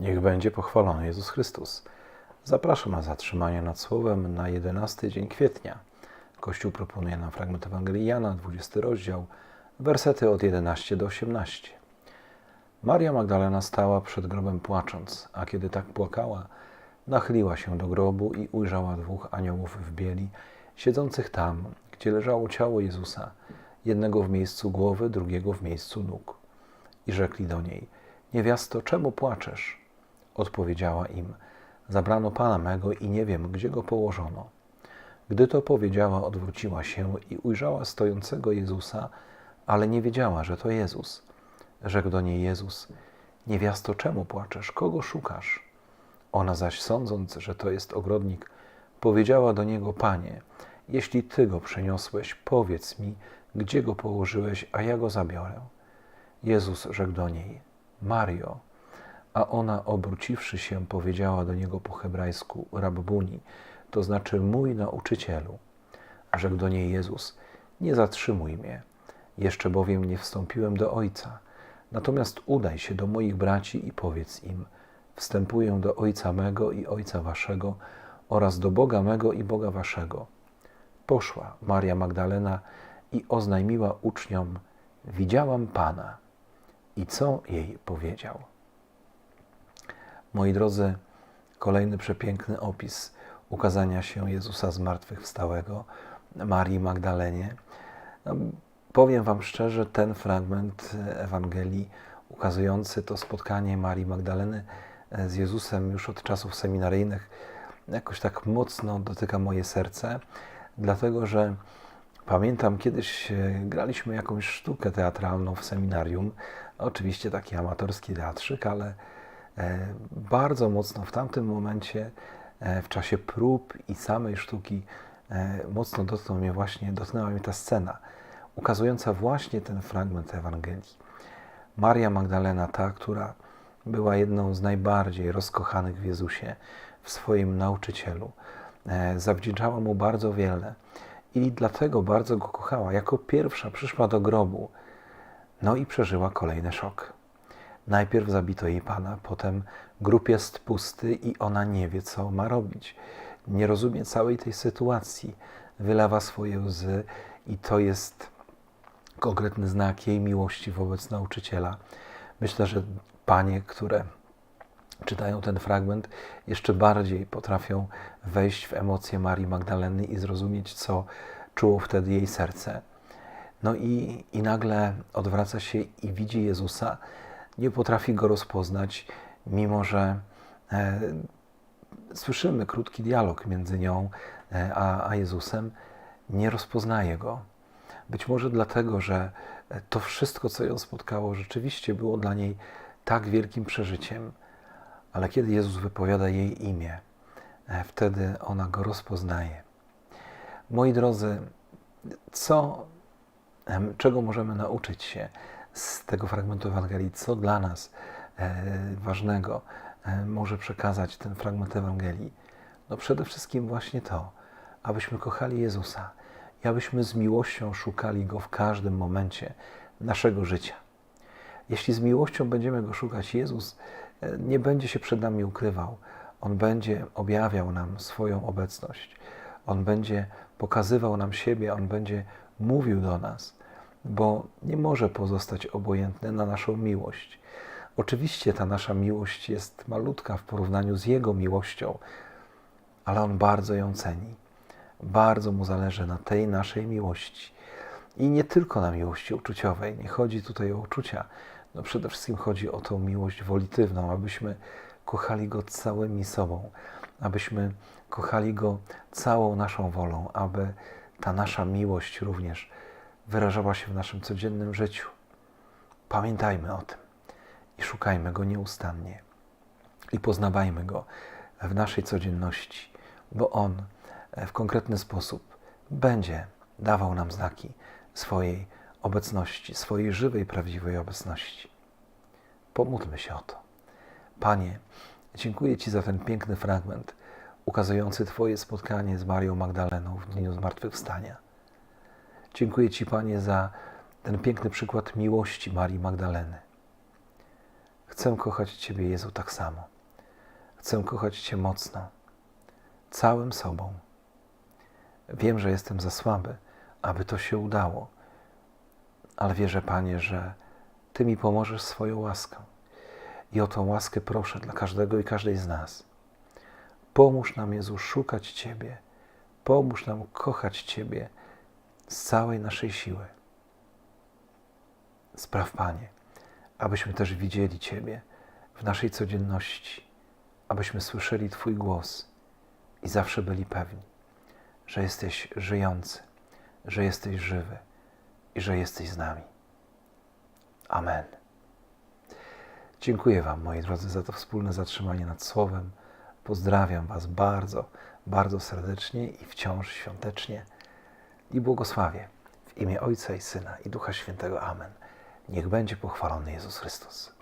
Niech będzie pochwalony Jezus Chrystus. Zapraszam na zatrzymanie nad Słowem na 11 dzień kwietnia. Kościół proponuje nam fragment Ewangelii Jana, 20 rozdział, wersety od 11 do 18. Maria Magdalena stała przed grobem płacząc, a kiedy tak płakała, nachyliła się do grobu i ujrzała dwóch aniołów w bieli, siedzących tam, gdzie leżało ciało Jezusa, jednego w miejscu głowy, drugiego w miejscu nóg. I rzekli do niej: Niewiasto, czemu płaczesz? Odpowiedziała im: Zabrano pana mego i nie wiem, gdzie go położono. Gdy to powiedziała, odwróciła się i ujrzała stojącego Jezusa, ale nie wiedziała, że to Jezus. Rzekł do niej Jezus: Niewiasto, czemu płaczesz? Kogo szukasz? Ona zaś, sądząc, że to jest ogrodnik, powiedziała do niego: Panie, jeśli ty go przeniosłeś, powiedz mi, gdzie go położyłeś, a ja go zabiorę. Jezus rzekł do niej: Mario. A ona, obróciwszy się, powiedziała do niego po hebrajsku: Rabbuni, to znaczy mój nauczycielu. Rzekł do niej Jezus: Nie zatrzymuj mnie, jeszcze bowiem nie wstąpiłem do Ojca. Natomiast udaj się do moich braci i powiedz im: Wstępuję do Ojca mego i Ojca waszego oraz do Boga mego i Boga waszego. Poszła Maria Magdalena i oznajmiła uczniom: Widziałam Pana. I co jej powiedział? Moi drodzy, kolejny przepiękny opis ukazania się Jezusa zmartwychwstałego Marii Magdalenie. No, powiem Wam szczerze, ten fragment Ewangelii ukazujący to spotkanie Marii Magdaleny z Jezusem już od czasów seminaryjnych jakoś tak mocno dotyka moje serce, dlatego że pamiętam kiedyś graliśmy jakąś sztukę teatralną w seminarium, oczywiście taki amatorski teatrzyk, ale bardzo mocno w tamtym momencie, w czasie prób i samej sztuki, mocno dotknął mnie właśnie, dotknęła mnie ta scena, ukazująca właśnie ten fragment Ewangelii. Maria Magdalena, ta, która była jedną z najbardziej rozkochanych w Jezusie, w swoim nauczycielu, zawdzięczała mu bardzo wiele i dlatego bardzo go kochała. Jako pierwsza przyszła do grobu, no i przeżyła kolejny szok. Najpierw zabito jej pana, potem grób jest pusty i ona nie wie, co ma robić. Nie rozumie całej tej sytuacji. Wylewa swoje łzy i to jest konkretny znak jej miłości wobec nauczyciela. Myślę, że panie, które czytają ten fragment, jeszcze bardziej potrafią wejść w emocje Marii Magdaleny i zrozumieć, co czuło wtedy jej serce. No i, i nagle odwraca się i widzi Jezusa, nie potrafi go rozpoznać, mimo że e, słyszymy krótki dialog między nią e, a, a Jezusem, nie rozpoznaje go. Być może dlatego, że to wszystko, co ją spotkało, rzeczywiście było dla niej tak wielkim przeżyciem, ale kiedy Jezus wypowiada jej imię, e, wtedy ona go rozpoznaje. Moi drodzy, co, czego możemy nauczyć się z tego fragmentu Ewangelii, co dla nas e, ważnego e, może przekazać ten fragment Ewangelii? No przede wszystkim właśnie to, abyśmy kochali Jezusa i abyśmy z miłością szukali Go w każdym momencie naszego życia. Jeśli z miłością będziemy Go szukać, Jezus e, nie będzie się przed nami ukrywał. On będzie objawiał nam swoją obecność. On będzie pokazywał nam siebie, On będzie mówił do nas, bo nie może pozostać obojętny na naszą miłość. Oczywiście ta nasza miłość jest malutka w porównaniu z Jego miłością, ale On bardzo ją ceni. Bardzo Mu zależy na tej naszej miłości. I nie tylko na miłości uczuciowej. Nie chodzi tutaj o uczucia. No przede wszystkim chodzi o tą miłość wolitywną, abyśmy kochali Go całymi sobą, abyśmy kochali Go całą naszą wolą, aby ta nasza miłość również wyrażała się w naszym codziennym życiu. Pamiętajmy o tym i szukajmy Go nieustannie i poznawajmy Go w naszej codzienności, bo On w konkretny sposób będzie dawał nam znaki swojej obecności, swojej żywej, prawdziwej obecności. Pomódlmy się o to. Panie, dziękuję Ci za ten piękny fragment ukazujący Twoje spotkanie z Marią Magdaleną w dniu zmartwychwstania. Dziękuję Ci, Panie, za ten piękny przykład miłości Marii Magdaleny. Chcę kochać Ciebie, Jezu, tak samo. Chcę kochać Cię mocno, całym sobą. Wiem, że jestem za słaby, aby to się udało, ale wierzę, Panie, że Ty mi pomożesz swoją łaską. I o tą łaskę proszę dla każdego i każdej z nas. Pomóż nam, Jezu, szukać Ciebie. Pomóż nam kochać Ciebie z całej naszej siły. Spraw, Panie, abyśmy też widzieli Ciebie w naszej codzienności, abyśmy słyszeli Twój głos i zawsze byli pewni, że jesteś żyjący, że jesteś żywy i że jesteś z nami. Amen. Dziękuję Wam, moi drodzy, za to wspólne zatrzymanie nad Słowem. Pozdrawiam Was bardzo, bardzo serdecznie i wciąż świątecznie i błogosławię w imię Ojca i Syna i Ducha Świętego. Amen. Niech będzie pochwalony Jezus Chrystus.